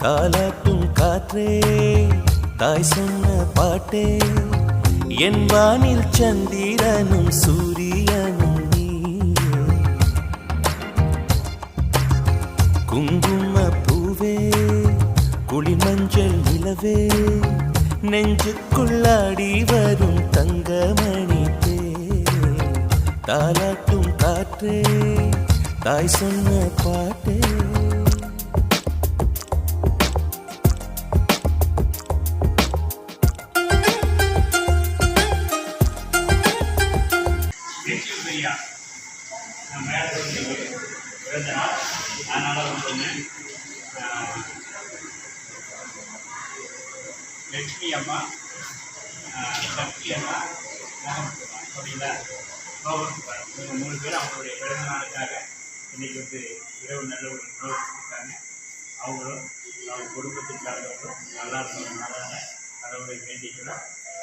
தாலாட்டும் காற்றே தாய் சொன்ன பாட்டே. என் வானில் சந்திரனும் சூரியனும் நீயே. குங்கும பூவே குளிமஞ்சள் நிலவே நெஞ்சுக்குள்ளாடி வரும் தங்கமணி தே. தாலாட்டும் காற்றே தாய் சொன்ன பாட்டே. நம்ம மேலே பிறந்த அதனால் வந்து லட்சுமி அம்மா சக்தி அம்மா மோகன் அப்படிங்களா மோகன் இவங்க மூணு பேர் அவங்களுடைய பிறந்த நாளுக்காக இன்னைக்கு வந்து இரவு நல்ல ஒரு உணவு கொடுத்துருக்காங்க அவங்களும் அவங்க குடும்பத்திற்காகவும் நல்லா இருக்கணும் நல்லா கடவுளை வேண்டிக்கிறோம்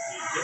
வேண்டிட்டு,